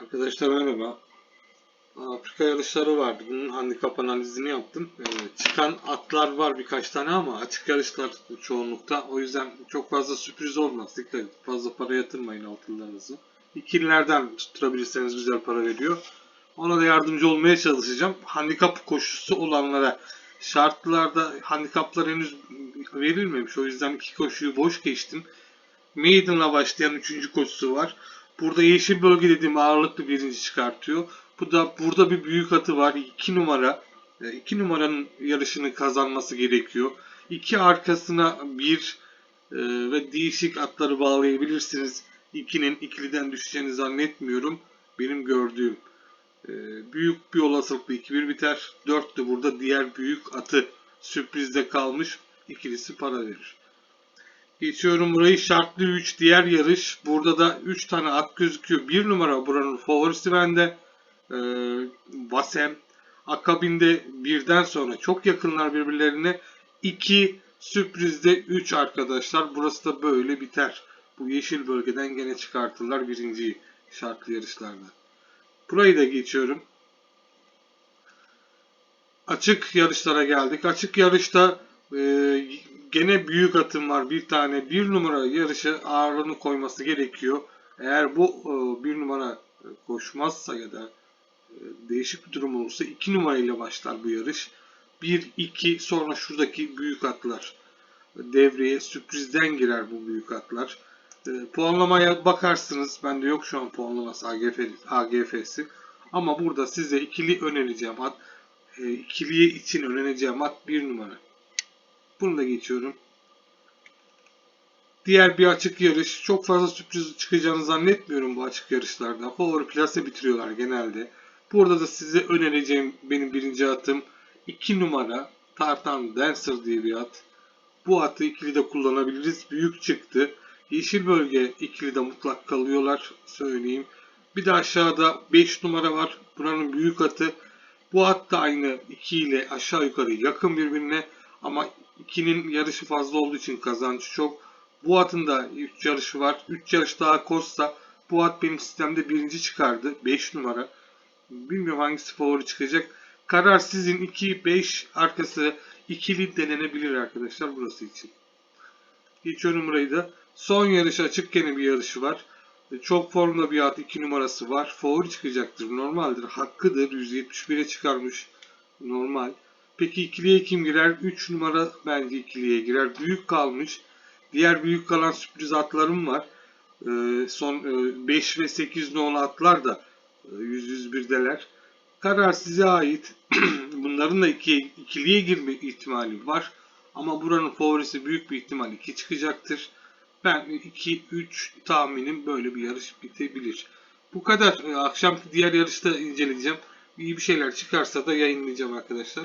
Arkadaşlar merhaba. Afrika yarışları vardı. Bunun handikap analizini yaptım. Ee, çıkan atlar var birkaç tane ama açık yarışlar çoğunlukta. O yüzden çok fazla sürpriz olmaz. Dikkat edin. Fazla para yatırmayın altınlarınızı. İkililerden tutturabilirseniz güzel para veriyor. Ona da yardımcı olmaya çalışacağım. Handikap koşusu olanlara şartlarda handikaplar henüz verilmemiş. O yüzden iki koşuyu boş geçtim. Maiden'la başlayan üçüncü koşusu var. Burada yeşil bölge dediğim ağırlıklı birinci çıkartıyor. Bu da burada bir büyük atı var. 2 numara. 2 numaranın yarışını kazanması gerekiyor. İki arkasına bir e, ve değişik atları bağlayabilirsiniz. 2'nin ikiliden düşeceğini zannetmiyorum. Benim gördüğüm. E, büyük bir olasılıkla 2-1 biter. 4 de burada diğer büyük atı sürprizde kalmış. İkilisi para verir. Geçiyorum burayı şartlı 3 diğer yarış. Burada da 3 tane at gözüküyor. 1 numara buranın favorisi bende. Ee, Vasem. Akabinde birden sonra çok yakınlar birbirlerine. 2 sürprizde 3 arkadaşlar. Burası da böyle biter. Bu yeşil bölgeden gene çıkartırlar birinciyi şartlı yarışlarda. Burayı da geçiyorum. Açık yarışlara geldik. Açık yarışta e, gene büyük atım var bir tane. Bir numara yarışı ağırlığını koyması gerekiyor. Eğer bu e, bir numara koşmazsa ya da e, değişik bir durum olursa iki numarayla başlar bu yarış. 1 2 sonra şuradaki büyük atlar devreye sürprizden girer bu büyük atlar. E, puanlamaya bakarsınız. Bende yok şu an puanlaması AGF, AGF'si. Ama burada size ikili önereceğim at. E, ikiliye için önereceğim at bir numara. Bunu da geçiyorum. Diğer bir açık yarış. Çok fazla sürpriz çıkacağını zannetmiyorum bu açık yarışlarda. Favori plase bitiriyorlar genelde. Burada da size önereceğim benim birinci atım 2 numara Tartan Dancer diye bir at. Bu atı ikili de kullanabiliriz. Büyük çıktı. Yeşil bölge ikili de mutlak kalıyorlar söyleyeyim. Bir de aşağıda 5 numara var. Buranın büyük atı. Bu at da aynı 2 ile aşağı yukarı yakın birbirine. Ama 2'nin yarışı fazla olduğu için kazancı çok. Bu atın da 3 yarışı var. 3 yarış daha koşsa bu at benim sistemde birinci çıkardı. 5 numara. Bilmiyorum hangisi favori çıkacak. Karar sizin 2-5 arkası ikili denenebilir arkadaşlar burası için. Geçiyorum burayı da. Son yarış açık gene bir yarışı var. Çok formda bir at 2 numarası var. Favori çıkacaktır. Normaldir. Hakkıdır. 171'e çıkarmış. Normal. Peki ikiliye kim girer? 3 numara bence ikiliye girer. Büyük kalmış. Diğer büyük kalan sürpriz atlarım var. Ee, son e, 5 ve 8 nolu atlar da e, 100-101'deler. Karar size ait. Bunların da iki, ikiliye girme ihtimali var. Ama buranın favorisi büyük bir ihtimal 2 çıkacaktır. Ben 2-3 tahminim böyle bir yarış bitebilir. Bu kadar. Ee, Akşamki diğer yarışta inceleyeceğim. İyi bir şeyler çıkarsa da yayınlayacağım arkadaşlar.